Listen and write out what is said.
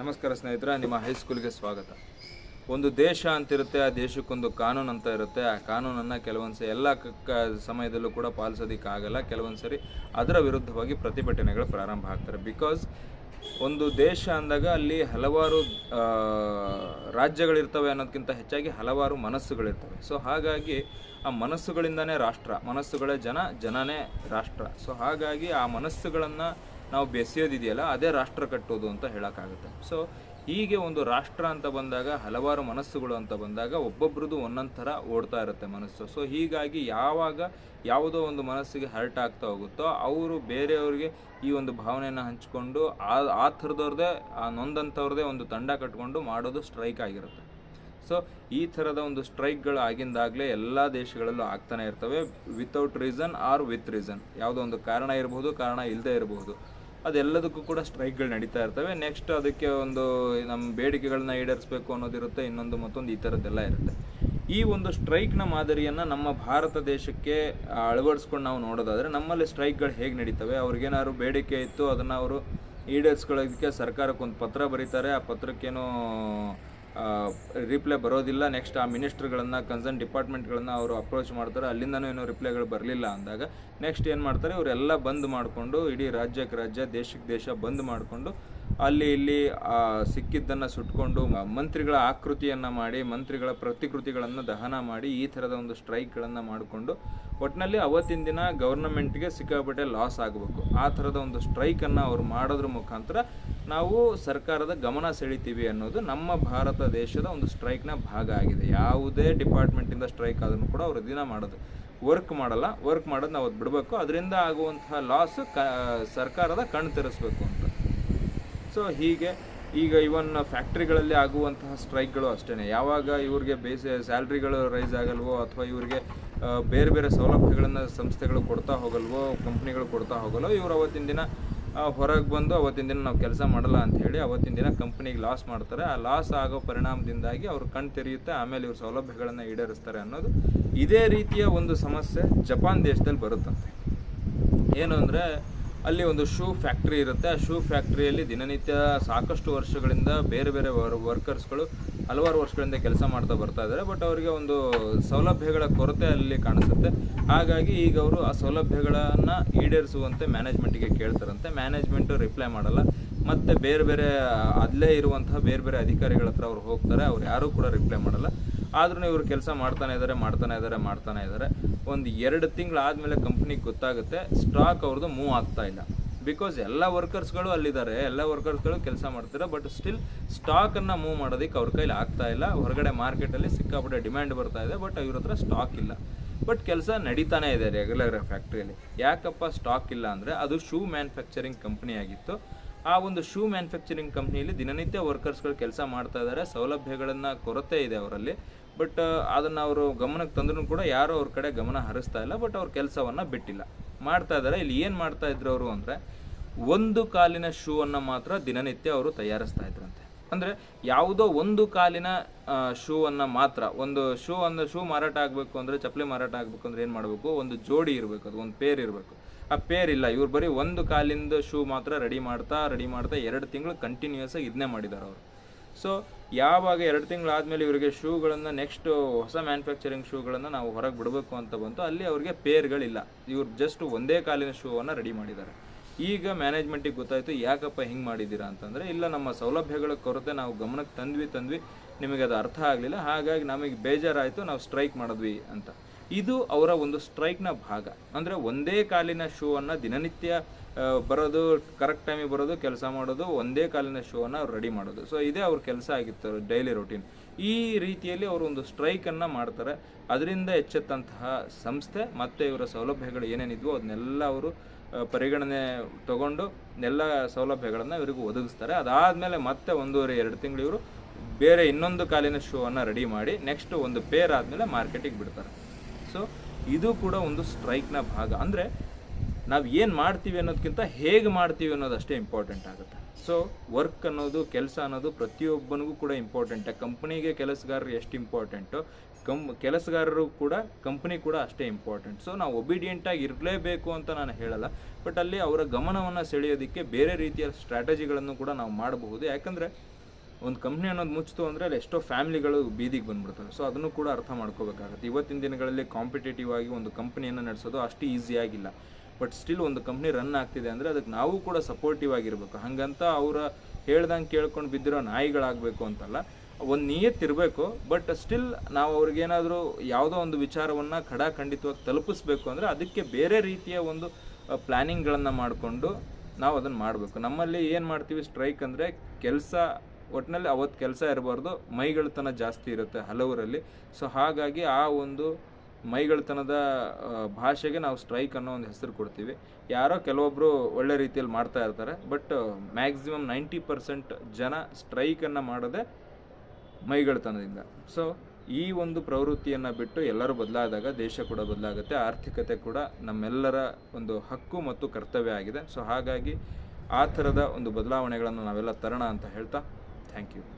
ನಮಸ್ಕಾರ ಸ್ನೇಹಿತರೆ, ನಿಮ್ಮ ಹೈಸ್ಕೂಲ್ಗೆ ಸ್ವಾಗತ. ಒಂದು ದೇಶ ಅಂತಿರುತ್ತೆ, ಆ ದೇಶಕ್ಕೊಂದು ಕಾನೂನು ಅಂತ ಇರುತ್ತೆ, ಆ ಕಾನೂನನ್ನು ಕೆಲವೊಂದು ಸರಿ ಎಲ್ಲ ಸಮಯದಲ್ಲೂ ಕೂಡ ಪಾಲಿಸೋದಕ್ಕಾಗಲ್ಲ ಕೆಲವೊಂದು ಸರಿ ಅದರ ವಿರುದ್ಧವಾಗಿ ಪ್ರತಿಭಟನೆಗಳು ಪ್ರಾರಂಭ ಆಗ್ತಾರೆ. ಬಿಕಾಸ್ ಒಂದು ದೇಶ ಅಂದಾಗ ಅಲ್ಲಿ ಹಲವಾರು ರಾಜ್ಯಗಳಿರ್ತವೆ ಅನ್ನೋದಕ್ಕಿಂತ ಹೆಚ್ಚಾಗಿ ಹಲವಾರು ಮನಸ್ಸುಗಳಿರ್ತವೆ. ಸೊ ಹಾಗಾಗಿ ಆ ಮನಸ್ಸುಗಳಿಂದನೇ ರಾಷ್ಟ್ರ, ಮನಸ್ಸುಗಳೇ ಜನ, ಜನನೇ ರಾಷ್ಟ್ರ. ಸೊ ಹಾಗಾಗಿ ಆ ಮನಸ್ಸುಗಳನ್ನು ನಾವು ಬೆಸೆಯೋದಿದೆಯಲ್ಲ, ಅದೇ ರಾಷ್ಟ್ರ ಕಟ್ಟೋದು ಅಂತ ಹೇಳೋಕ್ಕಾಗುತ್ತೆ. ಸೊ ಹೀಗೆ ಒಂದು ರಾಷ್ಟ್ರ ಅಂತ ಬಂದಾಗ, ಹಲವಾರು ಮನಸ್ಸುಗಳು ಅಂತ ಬಂದಾಗ ಒಬ್ಬೊಬ್ರದ್ದು ಒಂದೊಂದು ಥರ ಓಡ್ತಾ ಇರುತ್ತೆ ಮನಸ್ಸು. ಸೊ ಹೀಗಾಗಿ ಯಾವಾಗ ಯಾವುದೋ ಒಂದು ಮನಸ್ಸಿಗೆ ಹರ್ಟ್ ಆಗ್ತಾ ಹೋಗುತ್ತೋ, ಅವರು ಬೇರೆಯವ್ರಿಗೆ ಈ ಒಂದು ಭಾವನೆಯನ್ನು ಹಂಚಿಕೊಂಡು, ಆ ಆ ಥರದವ್ರದ್ದೇ, ಆ ನೊಂದಂಥವ್ರದ್ದೇ ಒಂದು ತಂಡ ಕಟ್ಕೊಂಡು ಮಾಡೋದು ಸ್ಟ್ರೈಕ್ ಆಗಿರುತ್ತೆ. ಸೊ ಈ ಥರದ ಒಂದು ಸ್ಟ್ರೈಕ್ಗಳು ಆಗಿಂದಾಗಲೇ ಎಲ್ಲ ದೇಶಗಳಲ್ಲೂ ಆಗ್ತಾನೆ ಇರ್ತವೆ without reason or with reason ಯಾವುದೋ ಒಂದು ಕಾರಣ ಇರಬಹುದು ಕಾರಣ ಇಲ್ಲದೇ ಇರಬಹುದು ಅದೆಲ್ಲದಕ್ಕೂ ಕೂಡ ಸ್ಟ್ರೈಕ್ಗಳು ನಡೀತಾ ಇರ್ತವೆ. ನೆಕ್ಸ್ಟ್ ಅದಕ್ಕೆ ಒಂದು ನಮ್ಮ ಬೇಡಿಕೆಗಳನ್ನ ಈಡೇರಿಸಬೇಕು ಅನ್ನೋದಿರುತ್ತೆ, ಇನ್ನೊಂದು ಮತ್ತೊಂದು ಈ ಥರದ್ದೆಲ್ಲ ಇರುತ್ತೆ. ಈ ಒಂದು ಸ್ಟ್ರೈಕ್ನ ಮಾದರಿಯನ್ನು ನಮ್ಮ ಭಾರತ ದೇಶಕ್ಕೆ ಅಳವಡಿಸ್ಕೊಂಡು ನಾವು ನೋಡೋದಾದರೆ, ನಮ್ಮಲ್ಲಿ ಸ್ಟ್ರೈಕ್ಗಳು ಹೇಗೆ ನಡೀತವೆ? ಅವ್ರಿಗೇನಾದ್ರು ಬೇಡಿಕೆ ಇತ್ತು, ಅದನ್ನು ಅವರು ಈಡೇರಿಸ್ಕೊಳ್ಳೋದಕ್ಕೆ ಸರ್ಕಾರಕ್ಕೊಂದು ಪತ್ರ ಬರೀತಾರೆ. ಆ ಪತ್ರಕ್ಕೇನು ರಿಪ್ಲೈ ಬರೋದಿಲ್ಲ. ನೆಕ್ಸ್ಟ್ ಆ ಮಿನಿಸ್ಟ್ರ್ಗಳನ್ನು ಕನ್ಸರ್ನ್ ಡಿಪಾರ್ಟ್ಮೆಂಟ್ಗಳನ್ನು ಅವರು ಅಪ್ರೋಚ್ ಮಾಡ್ತಾರೆ. ಅಲ್ಲಿಂದನೂ ಏನೋ ರಿಪ್ಲೈಗಳು ಬರಲಿಲ್ಲ ಅಂದಾಗ ನೆಕ್ಸ್ಟ್ ಏನು ಮಾಡ್ತಾರೆ? ಇವರೆಲ್ಲ ಬಂದ್ ಮಾಡಿಕೊಂಡು ಇಡೀ ರಾಜ್ಯಕ್ಕೆ ರಾಜ್ಯ, ದೇಶಕ್ಕೆ ದೇಶ ಬಂದ್ ಮಾಡಿಕೊಂಡು ಅಲ್ಲಿ ಇಲ್ಲಿ ಸಿಕ್ಕಿದ್ದನ್ನು ಸುಟ್ಕೊಂಡು ಮಂತ್ರಿಗಳ ಆಕೃತಿಯನ್ನು ಮಾಡಿ, ಮಂತ್ರಿಗಳ ಪ್ರತಿಕೃತಿಗಳನ್ನು ದಹನ ಮಾಡಿ ಈ ಥರದ ಒಂದು ಸ್ಟ್ರೈಕ್ಗಳನ್ನು ಮಾಡಿಕೊಂಡು ಒಟ್ಟಿನಲ್ಲಿ ಅವತ್ತಿನ ದಿನ ಗೌರ್ನಮೆಂಟ್ಗೆ ಸಿಕ್ಕಾಪಟ್ಟೆ ಲಾಸ್ ಆಗಬೇಕು. ಆ ಥರದ ಒಂದು ಸ್ಟ್ರೈಕನ್ನು ಅವ್ರು ಮಾಡೋದ್ರ ಮುಖಾಂತರ ನಾವು ಸರ್ಕಾರದ ಗಮನ ಸೆಳಿತೀವಿ ಅನ್ನೋದು ನಮ್ಮ ಭಾರತ ದೇಶದ ಒಂದು ಸ್ಟ್ರೈಕ್ನ ಭಾಗ ಆಗಿದೆ. ಯಾವುದೇ ಡಿಪಾರ್ಟ್ಮೆಂಟಿಂದ ಸ್ಟ್ರೈಕ್ ಆದ್ರೂ ಕೂಡ ಅವರು ದಿನ ಮಾಡೋದು. ವರ್ಕ್ ಮಾಡಲ್ಲ. ವರ್ಕ್ ಮಾಡೋದು ನಾವು ಅದು ಬಿಡಬೇಕು ಅದರಿಂದ ಆಗುವಂತಹ ಲಾಸ್ ಕ, ಸರ್ಕಾರದ ಕಣ್ಣು ತೆರೆಸ್ಬೇಕು ಅಂತ. ಸೊ ಹೀಗೆ ಈಗ ಇವನ್ ಫ್ಯಾಕ್ಟ್ರಿಗಳಲ್ಲಿ ಆಗುವಂತಹ ಸ್ಟ್ರೈಕ್ಗಳು ಅಷ್ಟೇ ಯಾವಾಗ ಇವ್ರಿಗೆ ಬೇಸ ಸ್ಯಾಲ್ರಿಗಳು ರೈಸ್ ಆಗಲ್ವೋ ಅಥವಾ ಇವರಿಗೆ ಬೇರೆ ಬೇರೆ ಸೌಲಭ್ಯಗಳನ್ನು ಸಂಸ್ಥೆಗಳು ಕೊಡ್ತಾ ಹೋಗಲ್ವೋ, ಕಂಪ್ನಿಗಳು ಕೊಡ್ತಾ ಹೋಗಲ್ವೋ, ಇವ್ರು ಅವತ್ತಿನ ದಿನ ಹೊರಗೆ ಬಂದು ಅವತ್ತಿನ ದಿನ ನಾವು ಕೆಲಸ ಮಾಡಲ್ಲ ಅಂತ ಹೇಳಿ ಅವತ್ತಿನ ದಿನ ಕಂಪ್ನಿಗೆ ಲಾಸ್ ಮಾಡ್ತಾರೆ. ಆ ಲಾಸ್ ಆಗೋ ಪರಿಣಾಮದಿಂದಾಗಿ ಅವರು ಕಣ್ ತೆರೆಯುತ್ತೆ, ಆಮೇಲೆ ಇವ್ರ ಸೌಲಭ್ಯಗಳನ್ನು ಈಡೇರಿಸ್ತಾರೆ ಅನ್ನೋದು ಇದೇ ರೀತಿಯ ಒಂದು ಸಮಸ್ಯೆ ಜಪಾನ್ ದೇಶದಲ್ಲಿ ಬರುತ್ತಂತೆ. ಏನು ಅಂದರೆ ಅಲ್ಲಿ ಒಂದು ಶೂ ಫ್ಯಾಕ್ಟ್ರಿ ಇರುತ್ತೆ. ಆ ಶೂ ಫ್ಯಾಕ್ಟ್ರಿಯಲ್ಲಿ ದಿನನಿತ್ಯ ಸಾಕಷ್ಟು ವರ್ಷಗಳಿಂದ ಬೇರೆ ಬೇರೆ ವರ್, ವರ್ಕರ್ಸ್ಗಳು ಹಲವಾರು ವರ್ಷಗಳಿಂದ ಕೆಲಸ ಮಾಡ್ತಾ ಬರ್ತಾ ಇದ್ದಾರೆ. ಬಟ್ ಅವರಿಗೆ ಒಂದು ಸೌಲಭ್ಯಗಳ ಕೊರತೆ ಅಲ್ಲಿ ಕಾಣಿಸುತ್ತೆ. ಹಾಗಾಗಿ ಈಗ ಅವರು ಆ ಸೌಲಭ್ಯಗಳನ್ನು ಈಡೇರಿಸುವಂತೆ ಮ್ಯಾನೇಜ್ಮೆಂಟಿಗೆ ಕೇಳ್ತಾರಂತೆ. ಮ್ಯಾನೇಜ್ಮೆಂಟು ರಿಪ್ಲೈ ಮಾಡಲ್ಲ. ಮತ್ತು ಬೇರೆ ಬೇರೆ, ಅಲ್ಲೇ ಇರುವಂತಹ ಬೇರೆ ಬೇರೆ ಅಧಿಕಾರಿಗಳ ಹತ್ರ ಅವ್ರು ಹೋಗ್ತಾರೆ. ಅವ್ರು ಯಾರೂ ಕೂಡ ರಿಪ್ಲೈ ಮಾಡಲ್ಲ. ಆದ್ರೂ ಇವರು ಕೆಲಸ ಮಾಡ್ತಾನೆ ಇದ್ದಾರೆ ಮಾಡ್ತಾನೆ ಇದ್ದಾರೆ ಮಾಡ್ತಾನೆ ಇದ್ದಾರೆ. ಒಂದು ಎರಡು ತಿಂಗಳು ಆದಮೇಲೆ ಕಂಪ್ನಿಗೆ ಗೊತ್ತಾಗುತ್ತೆ ಸ್ಟಾಕ್ ಅವ್ರದ್ದು ಮೂವ್ ಆಗ್ತಾ ಇಲ್ಲ. ಬಿಕಾಸ್ ಎಲ್ಲ ವರ್ಕರ್ಸ್ಗಳು ಅಲ್ಲಿದ್ದಾರೆ, ಎಲ್ಲ ವರ್ಕರ್ಸ್ಗಳು ಕೆಲಸ ಮಾಡ್ತಾರೆ ಬಟ್ ಸ್ಟಿಲ್ ಸ್ಟಾಕನ್ನು ಮೂವ್ ಮಾಡೋದಕ್ಕೆ ಅವ್ರ ಕೈಲಿ ಆಗ್ತಾ ಇಲ್ಲ. ಹೊರಗಡೆ ಮಾರ್ಕೆಟಲ್ಲಿ ಸಿಕ್ಕಾಪಟ್ಟೆ ಡಿಮ್ಯಾಂಡ್ ಬರ್ತಾ ಇದೆ ಬಟ್ ಇವ್ರ ಹತ್ರ ಸ್ಟಾಕ್ ಇಲ್ಲ. ಬಟ್ ಕೆಲಸ ನಡೀತಾನೆ ಇದೆ ರೆಗ್ಯುಲರ್ ಫ್ಯಾಕ್ಟ್ರಿಯಲ್ಲಿ ಯಾಕಪ್ಪ ಸ್ಟಾಕ್ ಇಲ್ಲ ಅಂದರೆ ಅದು ಶೂ ಮ್ಯಾನುಫ್ಯಾಕ್ಚರಿಂಗ್ ಕಂಪ್ನಿ ಆಗಿತ್ತು. ಆ ಒಂದು ಶೂ ಮ್ಯಾನುಫ್ಯಾಕ್ಚರಿಂಗ್ ಕಂಪ್ನಿಯಲ್ಲಿ ದಿನನಿತ್ಯ ವರ್ಕರ್ಸ್ಗಳು ಕೆಲಸ ಮಾಡ್ತಾ ಇದ್ದಾರೆ ಸೌಲಭ್ಯಗಳನ್ನು ಕೊರತೆ ಇದೆ ಅವರಲ್ಲಿ. ಬಟ್ ಅದನ್ನು ಅವರು ಗಮನಕ್ಕೆ ತಂದ್ರೂ ಕೂಡ ಯಾರೂ ಅವ್ರ ಕಡೆ ಗಮನ ಹರಿಸ್ತಾ ಇಲ್ಲ. ಬಟ್ ಅವ್ರ ಕೆಲಸವನ್ನು ಬಿಟ್ಟಿಲ್ಲ. ಮಾಡ್ತಾ ಇದ್ದಾರೆ ಇಲ್ಲಿ ಏನು ಮಾಡ್ತಾ ಇದ್ರು ಅವರು ಅಂದರೆ, ಒಂದು ಕಾಲಿನ ಶೂವನ್ನು ಮಾತ್ರ ದಿನನಿತ್ಯ ಅವರು ತಯಾರಿಸ್ತಾ ಇದ್ರಂತೆ. ಅಂದರೆ ಯಾವುದೋ ಒಂದು ಕಾಲಿನ ಶೂವನ್ನು ಮಾತ್ರ, ಒಂದು ಶೂ ಅಂದ್ರೆ ಶೂ ಮಾರಾಟ ಆಗಬೇಕು ಅಂದರೆ, ಚಪ್ಪಲಿ ಮಾರಾಟ ಆಗಬೇಕು ಅಂದರೆ ಏನು ಮಾಡಬೇಕು? ಒಂದು ಜೋಡಿ ಇರಬೇಕು. ಅದು ಒಂದು ಪೇರ್ ಇರಬೇಕು. ಆ ಪೇರ್ ಇಲ್ಲ. ಇವ್ರು ಬರೀ ಒಂದು ಕಾಲಿಂದ ಶೂ ಮಾತ್ರ ರೆಡಿ ಮಾಡ್ತಾ ರೆಡಿ ಮಾಡ್ತಾ ಎರಡು ತಿಂಗಳು ಕಂಟಿನ್ಯೂಸ್ ಆಗಿ ಇದನ್ನೇ ಮಾಡಿದ್ದಾರೆ ಅವರು. ಸೊ ಯಾವಾಗ ಎರಡು ತಿಂಗಳಾದಮೇಲೆ ಇವರಿಗೆ ಶೂಗಳನ್ನು ನೆಕ್ಸ್ಟ್ ಹೊಸ ಮ್ಯಾನುಫ್ಯಾಕ್ಚರಿಂಗ್ ಶೂಗಳನ್ನು ನಾವು ಹೊರಗೆ ಬಿಡಬೇಕು ಅಂತ ಬಂತು, ಅಲ್ಲಿ ಅವರಿಗೆ ಪೇರ್ಗಳಿಲ್ಲ ಇವ್ರು ಜಸ್ಟ್ ಒಂದೇ ಕಾಲಿನ ಶೂವನ್ನು ರೆಡಿ ಮಾಡಿದ್ದಾರೆ ಈಗ ಮ್ಯಾನೇಜ್ಮೆಂಟಿಗೆ ಗೊತ್ತಾಯಿತು, ಯಾಕಪ್ಪ ಹಿಂಗೆ ಮಾಡಿದ್ದೀರಾ ಅಂತಂದರೆ, ಇಲ್ಲ ನಮ್ಮ ಸೌಲಭ್ಯಗಳ ಕೊರತೆ ನಾವು ಗಮನಕ್ಕೆ ತಂದ್ವಿ ತಂದ್ವಿ, ನಿಮಗೆ ಅದು ಅರ್ಥ ಆಗಲಿಲ್ಲ, ಹಾಗಾಗಿ ನಮಗೆ ಬೇಜಾರಾಯಿತು, ನಾವು ಸ್ಟ್ರೈಕ್ ಮಾಡಿದ್ವಿ ಅಂತ. ಇದು ಅವರ ಒಂದು ಸ್ಟ್ರೈಕ್ನ ಭಾಗ. ಅಂದರೆ ಒಂದೇ ಕಾಲಿನ ಶೂವನ್ನು ದಿನನಿತ್ಯ ಬರೋದು ಕರೆಕ್ಟ್ ಟೈಮಿಗೆ ಬರೋದು, ಕೆಲಸ ಮಾಡೋದು, ಒಂದೇ ಕಾಲಿನ ಶೂವನ್ನು ರೆಡಿ ಮಾಡೋದು. ಸೊ ಇದೇ ಅವ್ರ ಕೆಲಸ ಆಗಿತ್ತು ಡೈಲಿ ರೊಟೀನ್ ಈ ರೀತಿಯಲ್ಲಿ ಅವರು ಒಂದು ಸ್ಟ್ರೈಕನ್ನು ಮಾಡ್ತಾರೆ. ಅದರಿಂದ ಎಚ್ಚೆತ್ತಂತಹ ಸಂಸ್ಥೆ ಮತ್ತು ಇವರ ಸೌಲಭ್ಯಗಳು ಏನೇನಿದ್ವೋ ಅದನ್ನೆಲ್ಲ ಅವರು ಪರಿಗಣನೆ ತಗೊಂಡು ಎಲ್ಲ ಸೌಲಭ್ಯಗಳನ್ನು ಇವರಿಗೂ ಒದಗಿಸ್ತಾರೆ. ಅದಾದಮೇಲೆ ಮತ್ತೆ ಒಂದೂವರೆ, ಎರಡು ತಿಂಗಳು ಇವರು ಬೇರೆ ಇನ್ನೊಂದು ಕಾಲಿನ ಶೂವನ್ನು ರೆಡಿ ಮಾಡಿ ನೆಕ್ಸ್ಟ್ ಒಂದು ಪೇರ್ ಆದಮೇಲೆ ಮಾರ್ಕೆಟಿಗೆ ಬಿಡ್ತಾರೆ. ಸೊ ಇದು ಕೂಡ ಒಂದು ಸ್ಟ್ರೈಕ್ನ ಭಾಗ. ಅಂದರೆ, ನಾವು ಏನು ಮಾಡ್ತೀವಿ ಅನ್ನೋದಕ್ಕಿಂತ ಹೇಗೆ ಮಾಡ್ತೀವಿ ಅನ್ನೋದು ಅಷ್ಟೇ ಇಂಪಾರ್ಟೆಂಟ್ ಆಗುತ್ತೆ. ಸೊ ವರ್ಕ್ ಅನ್ನೋದು, ಕೆಲಸ ಅನ್ನೋದು ಪ್ರತಿಯೊಬ್ಬನಿಗೂ ಕೂಡ ಇಂಪಾರ್ಟೆಂಟ್ ಕಂಪ್ನಿಗೆ ಕೆಲಸಗಾರರು ಎಷ್ಟು ಇಂಪಾರ್ಟೆಂಟು ಕಂ ಕೆಲಸಗಾರರು ಕೂಡ ಕಂಪ್ನಿ ಕೂಡ ಅಷ್ಟೇ ಇಂಪಾರ್ಟೆಂಟ್ ಸೊ ನಾವು ಒಬಿಡಿಯೆಂಟಾಗಿ ಇರಲೇಬೇಕು ಅಂತ ನಾನು ಹೇಳಲ್ಲ. ಬಟ್ ಅಲ್ಲಿ ಅವರ ಗಮನವನ್ನು ಸೆಳೆಯೋದಕ್ಕೆ ಬೇರೆ ರೀತಿಯ ಸ್ಟ್ರಾಟಜಿಗಳನ್ನು ಕೂಡ ನಾವು ಮಾಡಬಹುದು. ಯಾಕಂದರೆ ಒಂದು ಕಂಪ್ನಿ ಅನ್ನೋದು ಮುಚ್ಚಿತು ಅಂದರೆ ಅಲ್ಲಿ ಎಷ್ಟೋ ಫ್ಯಾಮಿಲಿಗಳು ಬೀದಿಗೆ ಬಂದ್ಬಿಡ್ತವೆ. ಸೊ ಅದನ್ನು ಕೂಡ ಅರ್ಥ ಮಾಡ್ಕೋಬೇಕಾಗುತ್ತೆ. ಇವತ್ತಿನ ದಿನಗಳಲ್ಲಿ ಕಾಂಪಿಟೇಟಿವ್ ಆಗಿ ಒಂದು ಕಂಪ್ನಿಯನ್ನು ನಡೆಸೋದು ಅಷ್ಟು ಆಗಿಲ್ಲ. ಬಟ್ ಸ್ಟಿಲ್ ಒಂದು ಕಂಪ್ನಿ ರನ್ ಆಗ್ತಿದೆ ಅಂದರೆ ಅದಕ್ಕೆ ನಾವು ಕೂಡ ಸಪೋರ್ಟಿವ್ ಆಗಿರಬೇಕು. ಹಾಗಂತ ಅವರ ಹೇಳ್ದಂಗೆ ಕೇಳ್ಕೊಂಡು ಬಿದ್ದಿರೋ ನಾಯಿಗಳಾಗಬೇಕು ಅಂತಲ್ಲ, ಒಂದು ನಿಯತ್ತಿರಬೇಕು ಬಟ್ ಸ್ಟಿಲ್ ನಾವು ಅವ್ರಿಗೇನಾದರೂ ಯಾವುದೋ ಒಂದು ವಿಚಾರವನ್ನು ಖಡಾಖಂಡಿತವಾಗಿ ತಲುಪಿಸ್ಬೇಕು ಅಂದರೆ ಅದಕ್ಕೆ ಬೇರೆ ರೀತಿಯ ಒಂದು ಪ್ಲ್ಯಾನಿಂಗ್ಗಳನ್ನು ಮಾಡಿಕೊಂಡು ನಾವು ಅದನ್ನು ಮಾಡಬೇಕು. ನಮ್ಮಲ್ಲಿ ಏನು ಮಾಡ್ತೀವಿ ಸ್ಟ್ರೈಕ್ ಅಂದರೆ ಕೆಲಸ ಒಟ್ಟಿನಲ್ಲಿ ಅವತ್ತು ಕೆಲಸ ಇರಬಾರ್ದು, ಮೈಗಳತನ ಜಾಸ್ತಿ ಇರುತ್ತೆ ಹಲವರಲ್ಲಿ. ಸೊ ಹಾಗಾಗಿ ಆ ಒಂದು ಮೈಗಳತನದ ಭಾಷೆಗೆ ನಾವು ಸ್ಟ್ರೈಕ್ ಅನ್ನೋ ಒಂದು ಹೆಸರು ಕೊಡ್ತೀವಿ. ಯಾರೋ ಕೆಲವೊಬ್ಬರು ಒಳ್ಳೆ ರೀತಿಯಲ್ಲಿ ಮಾಡ್ತಾ ಇರ್ತಾರೆ ಬಟ್ ಮ್ಯಾಕ್ಸಿಮಮ್ ನೈಂಟಿ ಪರ್ಸೆಂಟ್ ಜನ ಸ್ಟ್ರೈಕನ್ನು ಮಾಡದೆ ಮೈಗಳತನದಿಂದ. ಸೊ ಈ ಒಂದು ಪ್ರವೃತ್ತಿಯನ್ನು ಬಿಟ್ಟು ಎಲ್ಲರೂ ಬದಲಾದಾಗ, ದೇಶ ಕೂಡ ಬದಲಾಗುತ್ತೆ, ಆರ್ಥಿಕತೆ ಕೂಡ ನಮ್ಮೆಲ್ಲರ ಒಂದು ಹಕ್ಕು ಮತ್ತು ಕರ್ತವ್ಯ ಆಗಿದೆ. ಸೊ ಹಾಗಾಗಿ ಆ ಥರದ ಒಂದು ಬದಲಾವಣೆಗಳನ್ನು ನಾವೆಲ್ಲ ತರೋಣ ಅಂತ ಹೇಳ್ತಾ Thank you.